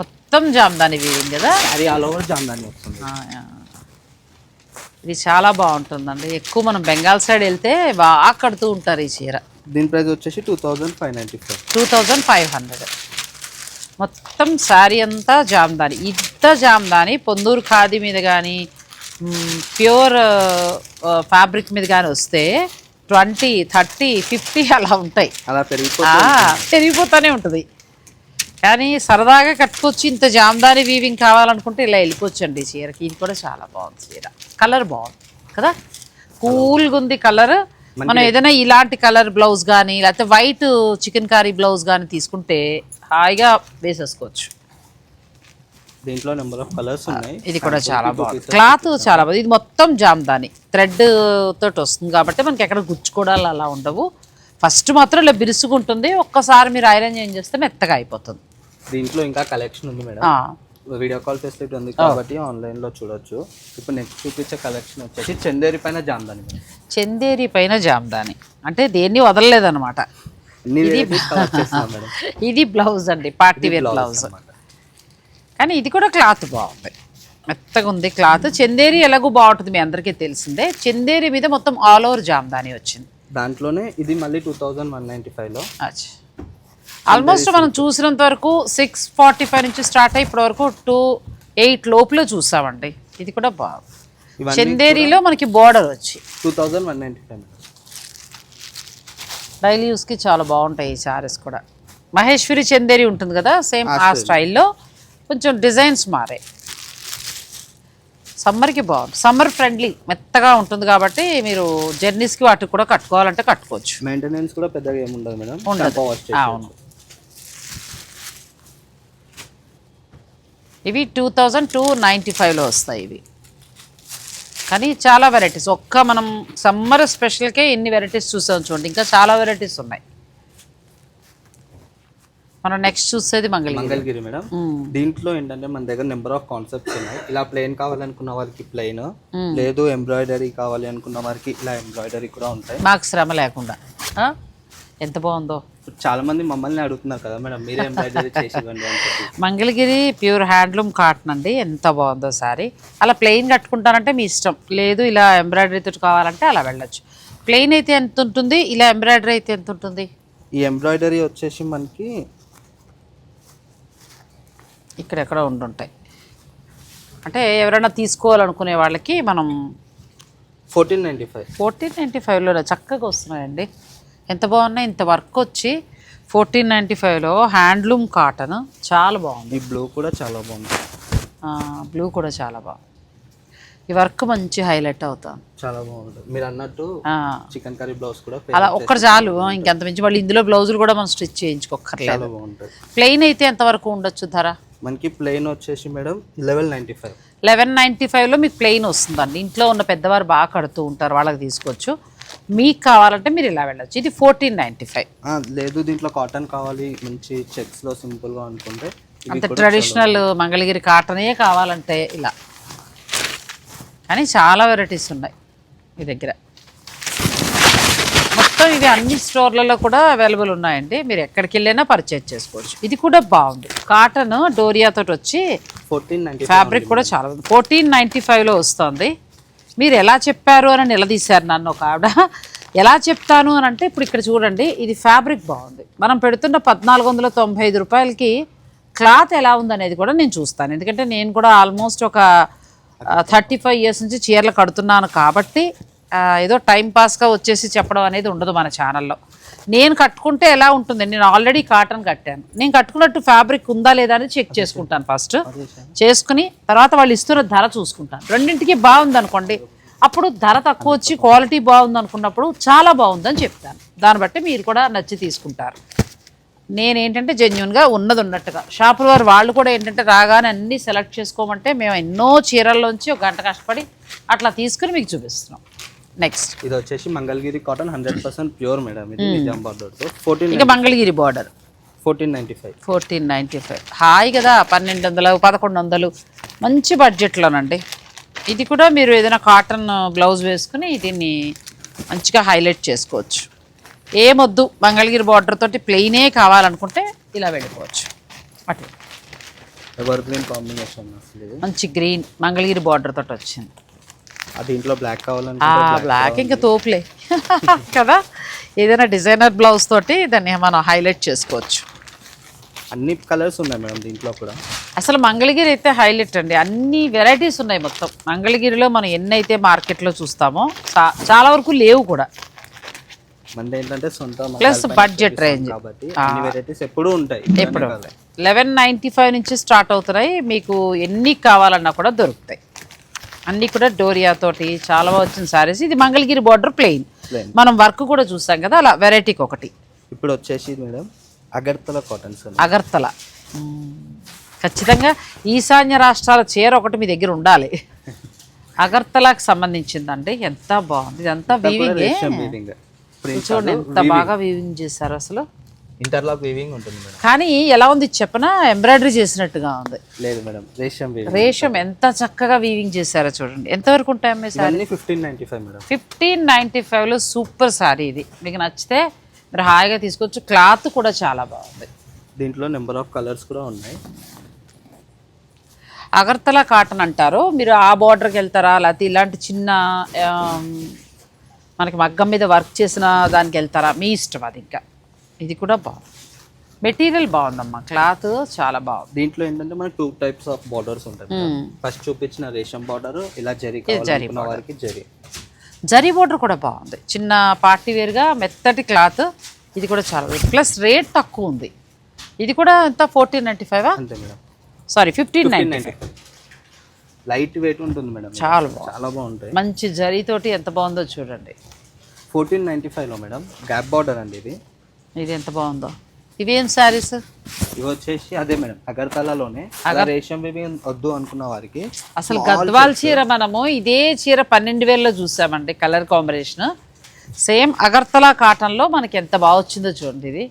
మొత్తం జామ్దాని వీవింగ్ కదా? అది ఆల్ ఓవర్ జామ్దాని వస్తుంది. ఇది చాలా బాగుంటుందండి. ఎక్కువ మనం బెంగాల్ సైడ్ వెళ్తే బాగా కడుతూ ఉంటారు ఈ చీర. దీని ప్రైస్ వచ్చేసి two thousand five ninety five. Two thousand five hundred. మొత్తం శారీ అంతా జామ్దాని. ఇంత జామ్దాని. పొందూరు ఖాదీ మీద కానీ ప్యూర్ ఫ్యాబ్రిక్ మీద కానీ వస్తే ట్వంటీ థర్టీ ఫిఫ్టీ అలా ఉంటాయి. అలా పెరిగిపోతూనే ఉంటుంది. కానీ సరదాగా కట్టుకొచ్చి ఇంత జామ్దాని వీవింగ్ కావాలనుకుంటే ఇలా వెళ్ళిపోవచ్చండి చీరకి. ఇది కూడా చాలా బాగుంది చీర. కలర్ బాగుంది కదా? కూల్గా ఉంది కలర్ మనం ఏదైనా ఇలాంటి కలర్ బ్లౌజ్ కానీ లేకపోతే వైట్ చికెన్ కారీ బ్లౌజ్ కానీ తీసుకుంటే హాయిగా వేసేసుకోవచ్చు. దీంట్లో నెంబర్ ఆఫ్ కలర్స్ ఉన్నాయి. ఇది కూడా చాలా బాగుంది. క్లాత్ చాలా బాగుంది. ఇది మొత్తం జామ్దాని. థ్రెడ్ తోటి వస్తుంది కాబట్టి మనకి ఎక్కడ గుచ్చుకోవడాలు అలా ఉండవు. ఫస్ట్ మాత్రం ఇలా బిరుసుకుంటుంది ఒక్కసారి మీరు ఐరన్ చేంజ్ చేస్తే మెత్తగా అయిపోతుంది. దీంట్లో ఇంకా కలెక్షన్ ఉంది మేడం. వీడియో కాల్ ఫెసిలిటీ ఉంది కాబట్టి ఆన్లైన్లో చూడొచ్చు. ఇప్పుడు నెక్స్ట్ చూపించే కలెక్షన్ వచ్చేసి చందేరి పైన జామ్దాని చందేరి పైన జామ్దాని. అంటే దేన్ని వదలలేదన్నమాట. ఇది బ్లౌజ్ [LAUGHS] అండి పార్టీ వేర్ బ్లౌజ్. కానీ ఇది కూడా క్లాత్ బాగుంది. మెత్తగా ఉంది క్లాత్ చందేరి ఎలాగో బాగుంటుంది మీ అందరికీ తెలిసిందే. చందేరి మీద మొత్తం ఆల్ ఓవర్ జామ్దాని వచ్చింది. దాంట్లోనే ఇది మళ్ళీ టూ థౌజండ్ వన్ నైంటీ ఫైవ్లో అచ్చా. ఆల్మోస్ట్ మనం చూసినంత వరకు సిక్స్ ఫార్టీ ఫైవ్ నుంచి స్టార్ట్ అయ్యి ఇప్పటి వరకు టూ ఎయిట్ లోపల చూసామండి. ఇది కూడా ఇవన్నీ చందేరిలో మనకి బార్డర్ వచ్చి. Two thousand one ninety five daily యూస్కి చాలా బాగుంటాయి ఈ సారీస్ కూడా. మహేశ్వరి చందేరి ఉంటుంది కదా సేమ్ ఆ స్టైల్లో కొంచెం డిజైన్స్ మారాయి. సమ్మర్కి బాగుంది. సమ్మర్ ఫ్రెండ్లీ మెత్తగా ఉంటుంది కాబట్టి మీరు జర్నీస్కి వాటికి కూడా కట్టుకోవాలంటే కట్టుకోవచ్చు. మెయింటెనెన్స్ కూడా పెద్దగా ఏముండదు మేడం. అవును. ఇవి టూ థౌజండ్ టూ నైంటీ ఫైవ్లో వస్తాయి ఇవి. కానీ చాలా వెరైటీస్. ఒక్క మనం సమ్మర్ స్పెషల్కే ఇన్ని వెరైటీస్ చూసాం చూడండి. ఇంకా చాలా వెరైటీస్ ఉన్నాయి. మనం నెక్స్ట్ చూసేది మంగళగిరి. మంగళగిరి మేడం. దీంట్లో ఏంటంటే మన దగ్గర నెంబర్ ఆఫ్ కాన్సెప్ట్స్ ఉన్నాయి. ఇలా ప్లెయిన్ కావాలనుకున్న వారికి ప్లెయిన్ లేదు ఎంబ్రాయిడరీ కావాలి అనుకున్న వారికి ఇలా ఎంబ్రాయిడరీ కూడా ఉంటాయి. మాకు శ్రమ లేకుండా? ఎంత బాగుందో. చాలా మంది మమ్మల్ని అడుగుతున్నారు కదా మేడం మీరే ఎంబ్రాయిడరీ చేసి ఇవ్వండి మంగళగిరి ప్యూర్ హ్యాండ్లూమ్ కాటన్ అండి ఎంత బాగుందో సారీ అలా ప్లెయిన్ కట్టుకుంటానంటే మీ ఇష్టం. లేదు ఇలా ఎంబ్రాయిడరీతో కావాలంటే అలా వెళ్ళొచ్చు. ప్లెయిన్ అయితే ఎంత ఉంటుంది? ఇలా ఎంబ్రాయిడరీ అయితే ఎంత ఉంటుంది? ఈ ఎంబ్రాయిడరీ వచ్చేసి మనకి ఇక్కడెక్కడ ఉండుంటాయి అంటే ఎవరైనా తీసుకోవాలనుకునే వాళ్ళకి మనం fourteen ninety five. Fourteen ninety ఫైవ్లో చక్కగా వస్తున్నాయండి. ఎంత బాగున్నాయి ఇంత వర్క్ వచ్చి ఫోర్టీన్ నైంటీ ఫైవ్లో హ్యాండ్లూమ్ కాటన్. చాలా బాగుంది. ఈ బ్లూ కూడా చాలా బాగుంది. బ్లూ కూడా చాలా బాగుంది. ఈ వర్క్ మంచి హైలైట్ అవుతుంది. చాలా బాగుంటుంది మీరు అన్నట్టు చికెన్ కర్రీ బ్లౌజ్ కూడా అలా ఒక్కటి చాలు. ఇంకెంత మించి మళ్ళీ ఇందులో బ్లౌజులు కూడా మనం స్టిచ్ బాగుంటుంది. ప్లెయిన్ అయితే ఎంతవరకు ఉండొచ్చు ధర? మనకి ప్లెయిన్ వచ్చేసి madam eleven ninety five eleven ninety ఫైవ్లో మీకు ప్లెయిన్ వస్తుందండి. ఇంట్లో ఉన్న పెద్దవారు బాగా కడుతూ ఉంటారు వాళ్ళకి తీసుకోవచ్చు. మీకు కావాలంటే మీరు ఇలా వెళ్ళొచ్చు. ఇది ఫోర్టీన్ నైంటీ ఫైవ్ లేదు దీంట్లో కాటన్ కావాలి మంచి చెక్స్లో సింపుల్గా అనుకుంటే ఇవి అంత ట్రెడిషనల్ మంగళగిరి కాటనే కావాలంటే ఇలా. కానీ చాలా వెరైటీస్ ఉన్నాయి మీ దగ్గర. మొత్తం ఇవి అన్ని స్టోర్లలో కూడా అవైలబుల్ ఉన్నాయండి. మీరు ఎక్కడికి వెళ్ళైనా పర్చేజ్ చేసుకోవచ్చు. ఇది కూడా బాగుంది. కాటన్ డోరియా తోటి వచ్చి ఫోర్టీన్ ఫ్యాబ్రిక్ కూడా చాలా ఫోర్టీన్ నైంటీ ఫైవ్లో వస్తుంది. మీరు ఎలా చెప్పారు అని నిలదీశారు నన్ను ఒక ఆవిడ. ఎలా చెప్తాను అని అంటే ఇప్పుడు ఇక్కడ చూడండి ఇది ఫ్యాబ్రిక్ బాగుంది. మనం పెడుతున్న పద్నాలుగు వందల తొంభై ఐదు రూపాయలకి క్లాత్ ఎలా ఉందనేది కూడా నేను చూస్తాను. ఎందుకంటే నేను కూడా ఆల్మోస్ట్ ఒక థర్టీ ఫైవ్ ఇయర్స్ నుంచి చీరలు కడుతున్నాను కాబట్టి ఏదో టైంపాస్గా వచ్చేసి చెప్పడం అనేది ఉండదు మన ఛానల్లో నేను కట్టుకుంటే ఎలా ఉంటుంది? నేను ఆల్రెడీ కాటన్ కట్టాను. నేను కట్టుకున్నట్టు ఫ్యాబ్రిక్ ఉందా లేదా అని చెక్ చేసుకుంటాను ఫస్ట్ చేసుకుని తర్వాత వాళ్ళు ఇస్తున్న ధర చూసుకుంటాను. రెండింటికి బాగుంది అనుకోండి అప్పుడు ధర తక్కువ వచ్చి క్వాలిటీ బాగుంది అనుకున్నప్పుడు చాలా బాగుందని చెప్తాను. దాన్ని బట్టి మీరు కూడా నచ్చి తీసుకుంటారు. నేనేంటంటే జెన్యున్గా ఉన్నది ఉన్నట్టుగా. షాపుల వారు వాళ్ళు కూడా ఏంటంటే రాగానే అన్నీ సెలెక్ట్ చేసుకోమంటే మేము ఎన్నో చీరల్లోంచి ఒక గంట కష్టపడి అట్లా తీసుకుని మీకు చూపిస్తున్నాం. నెక్స్ట్ ఇది వచ్చేసి Mangalagiri cotton hundred percent pure madam. ఇది నిజాం బార్డర్తో ఫోర్టీన్ ఇక Mangalagiri border fourteen ninety five fourteen ninety five hi కదా పన్నెండు వందలు పదకొండు వందలు మంచి బడ్జెట్లోనండి ఇది కూడా మీరు ఏదైనా కాటన్ బ్లౌజ్ వేసుకుని దీన్ని మంచిగా హైలైట్ చేసుకోవచ్చు. ఏమొద్దు మంగళగిరి బార్డర్ తోటి ప్లెయినే కావాలనుకుంటే ఇలా వెళ్ళిపోవచ్చు. అట్లా ఎవర్ గ్రీన్ కాంబినేషన్ మంచి గ్రీన్ మంగళగిరి బార్డర్ తోటి వచ్చింది. దీంట్లో బ్లాక్ ఆ కావాలనుకుంటే బ్లాక్ ఇంకా తోపులే. కదా? ఏదైనా డిజైనర్ బ్లౌజ్ తోటి దాన్ని మనం హైలైట్ చేసుకోవచ్చు. అన్ని కలర్స్ ఉన్నాయి మేడం దీంట్లో కూడా. అసలు మంగళగిరి అయితే హైలైట్ అండి. అన్ని వెరైటీస్ ఉన్నాయి మొత్తం. మంగళగిరిలో మనం ఎన్నైతే మార్కెట్లో చూస్తామో చాలా వరకు లేవు కూడా. మనది ఏంటంటే సొంత ప్లస్ బడ్జెట్ రేంజ్ కాబట్టి వెరైటీస్ ఎప్పుడూ ఉంటాయి. ఎప్పుడు లెవెన్ నైంటీ ఫైవ్ నుంచి స్టార్ట్ అవుతున్నాయి. మీకు ఎన్ని కావాలన్నా కూడా దొరుకుతాయి. అన్నీ కూడా డోరియా తోటి చాలా బాగా వచ్చిన సారీస్ ఇది మంగళగిరి బార్డర్ ప్లెయిన్. మనం వర్క్ కూడా చూసాం కదా అలా వెరైటీకి ఒకటి. ఇప్పుడు వచ్చేసి మేడం అగర్తల కాటన్స్ అగర్తల. ఖచ్చితంగా ఈశాన్య రాష్ట్రాల చీర ఒకటి మీ దగ్గర ఉండాలి. అగర్తలకు సంబంధించిందండి ఎంత బాగుంది. ఇదంతా వీవింగ్ చూడండి ఎంత బాగా వీవింగ్ చేశారు అసలు. ఇంటర్లాక్ వీవింగ్ ఉంటుంది మేడం. కానీ ఎలా ఉంది చెప్పనా? ఎంబ్రాయిడరీ చేసినట్టుగా ఉంది. లేదు మేడం రేషం రేషం ఎంత చక్కగా వీవింగ్ చేశారో చూడండి. ఎంతవరకు ఉంటాయమ్మే sari? Fifteen ninety five madam. Fifteen ninety ఫైవ్లో సూపర్ సారీ ఇది. మీకు నచ్చితే మీరు హాయిగా తీసుకోవచ్చు. క్లాత్ కూడా చాలా బాగుంది. దీంట్లో నెంబర్ ఆఫ్ కలర్స్ కూడా ఉన్నాయి. అగర్తల కాటన్ అంటారు. మీరు ఆ బార్డర్కి వెళ్తారా? లేకపోతే ఇలాంటి చిన్న మనకి మగ్గం మీద వర్క్ చేసిన దానికి వెళ్తారా? మీ ఇష్టం అది ఇంకా. ఇది కూడా బాగుంది. మెటీరియల్ బాగుందమ్మా క్లాత్ చాలా బాగుంది. దీంట్లో ఏంటంటే మనకి టూ టైప్స్ ఆఫ్ బార్డర్స్ ఉంటాయి ఫస్ట్ చూపించిన రేషం బార్డర్ ఇలా జరీ జరీ వారికి జరీ. జరీ బోర్డర్ కూడా బాగుంది. చిన్న పార్టీ వేర్గా మెత్తటి క్లాత్ ఇది కూడా చాలా ప్లస్ రేట్ తక్కువ ఉంది. ఇది కూడా ఎంత? Fourteen ninety ఫైవా? Sorry fifteen ninety five. Light weight ఉంటుంది మేడం. చాలా బాగుంది. చాలా బాగుంటాయి. మంచి జరీతోటి ఎంత బాగుందో చూడండి. ఫోర్టీన్ నైన్టీ ఫైవ్లో మేడం గ్యాప్ బార్డర్ అండి ఇది. ఇది ఎంత బాగుందో. ఇవేం శారీస్? ఇవి వచ్చేసి అదే మేడం అగర్తలాలోనే. రేషం బేబీ వద్దు అనుకున్న వారికి అసలు గద్వాల్ చీర మనము ఇదే చీర పన్నెండు వేలలో చూసామండి కలర్ కాంబినేషన్. సేమ్ అగర్తలా కాటన్లో మనకి ఎంత బాగా వచ్చిందో చూడండి ఇది.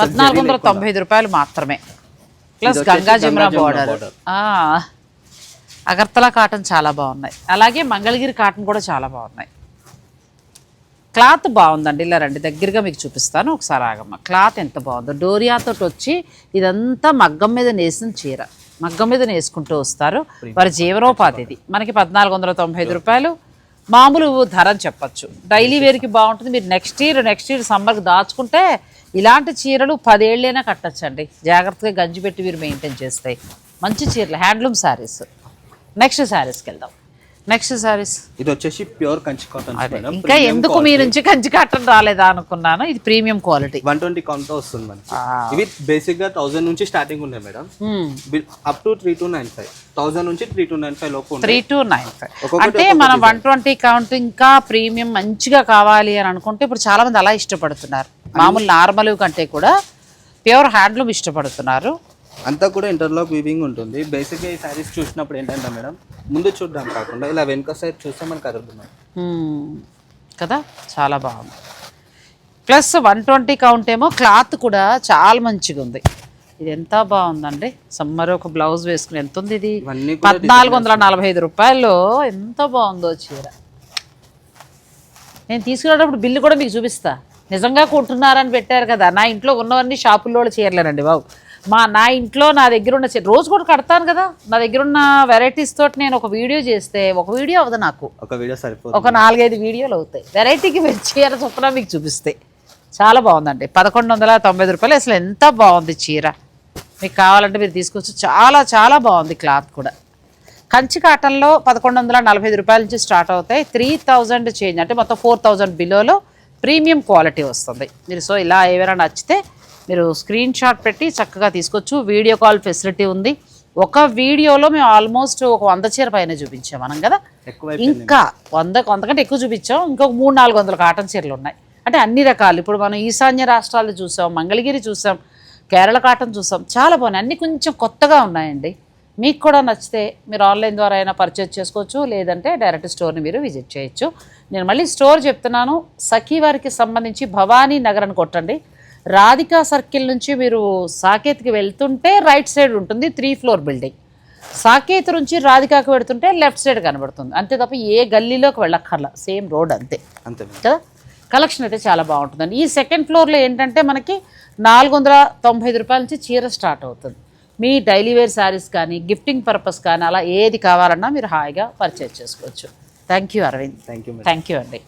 పద్నాలుగు వందల తొంభై ఐదు రూపాయలు మాత్రమే. Plus Ganga Jamuna border Agartala cotton చాలా బాగున్నాయి. అలాగే మంగళగిరి కాటన్ కూడా చాలా బాగున్నాయి. క్లాత్ బాగుందండి. ఇలా రండి దగ్గరగా మీకు చూపిస్తాను. ఒకసారి ఆగమ్మ. క్లాత్ ఎంత బాగుందో. డోరియాతో వచ్చి ఇదంతా మగ్గం మీద నేసిన చీర. మగ్గం మీద నేసుకుంటూ వస్తారు. వారి జీవనోపాధి ఇది మనకి పద్నాలుగు వందల తొంభై ఐదు రూపాయలు. మామూలు ధర అని చెప్పచ్చు. డైలీ వేర్కి బాగుంటుంది. మీరు నెక్స్ట్ ఇయర్ నెక్స్ట్ ఇయర్ సమ్మర్కి దాచుకుంటే ఇలాంటి చీరలు పదేళ్ళైనా కట్టచ్చండి. జాగ్రత్తగా గంజి పెట్టి మీరు మెయింటైన్ చేస్తాయి. మంచి చీరలు. హ్యాండ్లూమ్ శారీస్. నెక్స్ట్ శారీస్కి వెళ్దాం. నెక్స్ట్ శారీస్. ఇది వచ్చేసి ప్యూర్ కంచి కాటన్ ఇంకా ఎందుకు మీ నుంచి కంచి కాటన్ రాలేదా అనుకున్నాను? ఇది premium quality one twenty count వస్తుంది మనకి ఇవి బేసిక్గా థౌసండ్ నుంచి స్టార్టింగ్ ఉన్నాయి madam. Up to three two nine five thousand నుంచి త్రీ టూ నైన్ ఫైవ్ లోపు త్రీ టు నైన్ ఫైవ్ అంటే మనం వన్ ట్వంటీ కౌంట్ ఇంకా ప్రీమియం మంచిగా కావాలి అని అనుకుంటే ఇప్పుడు చాలా మంది అలా ఇష్టపడుతున్నారు. మామూలు నార్మల్ కంటే కూడా ప్యూర్ హ్యాండ్లూమ్ ఇష్టపడుతున్నారు. అంతా కూడా ఇంటర్లాక్ వీవింగ్ ఉంటుంది. బేసిక్గా ఈ సారీస్ చూసినప్పుడు ఏంటంటే మేడం ముందు చూడడం కాకుండా ఇలా వెనుక సైడ్ చూస్తే మనకు Hmm. కదా? చాలా బాగుంది. ప్లస్ వన్ ట్వంటీ కౌంట్ ఏమో క్లాత్ కూడా చాలా మంచిగా ఉంది. ఇది ఎంత బాగుందండి. సమ్మర్ ఒక బ్లౌజ్ వేసుకుని ఎంత ఉంది ఇది? పద్నాలుగు వందల నలభై ఐదు రూపాయలు ఎంత బాగుందో చీర. నేను తీసుకునేటప్పుడు బిల్లు కూడా మీకు చూపిస్తా. నిజంగా కొంటున్నారని పెట్టారు కదా. నా ఇంట్లో ఉన్నవన్నీ షాపుల్లో చీరలేనండి బాబు. మా నా ఇంట్లో నా దగ్గర ఉన్న రోజు కూడా కడతాను కదా. నా దగ్గర ఉన్న వెరైటీస్ తోటి నేను ఒక వీడియో చేస్తే ఒక వీడియో అవ్వదు నాకు. ఒక వీడియో సరిపోతుంది ఒక నాలుగైదు వీడియోలు అవుతాయి. వెరైటీకి మీరు చీర చొప్పున మీకు చూపిస్తే. చాలా బాగుందండి. పదకొండు వందల తొంభై రూపాయలు. అసలు ఎంత బాగుంది చీర. మీకు కావాలంటే మీరు తీసుకొచ్చి. చాలా చాలా బాగుంది క్లాత్ కూడా. కంచి కాటన్లో పదకొండు వందల నలభై ఐదు రూపాయల నుంచి స్టార్ట్ అవుతాయి. Three thousand change. అంటే మొత్తం ఫోర్ థౌజండ్ బిలోలో ప్రీమియం క్వాలిటీ వస్తుంది. మీరు సో ఇలా ఏమైనా నచ్చితే మీరు స్క్రీన్ షాట్ పెట్టి చక్కగా తీసుకోవచ్చు. వీడియో కాల్ ఫెసిలిటీ ఉంది. ఒక వీడియోలో మేము ఆల్మోస్ట్ ఒక వంద చీర పైన చూపించాం మనం కదా. ఇంకా వంద వందకంటే ఎక్కువ చూపించాం. ఇంకొక మూడు నాలుగు వందల కాటన్ చీరలు ఉన్నాయి. అంటే అన్ని రకాలు. ఇప్పుడు మనం ఈశాన్య రాష్ట్రాలు చూసాం మంగళగిరి చూసాం కేరళ కాటన్ చూసాం. చాలా బాగున్నాయి. అన్ని కొంచెం కొత్తగా ఉన్నాయండి. మీకు కూడా నచ్చితే మీరు ఆన్లైన్ ద్వారా అయినా పర్చేజ్ చేసుకోవచ్చు. లేదంటే డైరెక్ట్ స్టోర్ని మీరు విజిట్ చేయొచ్చు. నేను మళ్ళీ స్టోర్ చెప్తున్నాను. సఖీ వారికి సంబంధించి భవానీ నగర్ అని కొట్టండి. రాధికా సర్కిల్ నుంచి మీరు సాకేత్కి వెళ్తుంటే రైట్ సైడ్ ఉంటుంది త్రీ ఫ్లోర్ బిల్డింగ్. సాకేత్ నుంచి రాధికాకు పెడుతుంటే లెఫ్ట్ సైడ్ కనబడుతుంది. అంతే తప్ప ఏ గల్లీలోకి వెళ్ళక్కర్లా. సేమ్ రోడ్ అంతే. అంతే కదా? కలెక్షన్ అయితే చాలా బాగుంటుందండి. ఈ సెకండ్ ఫ్లోర్లో ఏంటంటే మనకి నాలుగు వందల తొంభై ఐదు రూపాయల నుంచి చీర స్టార్ట్ అవుతుంది. మీ డైలీ వేర్ శారీస్ కానీ గిఫ్టింగ్ పర్పస్ కానీ అలా ఏది కావాలన్నా మీరు హాయిగా పర్చేజ్ చేసుకోవచ్చు. Thank you Aravind. Thank you thank you అండి.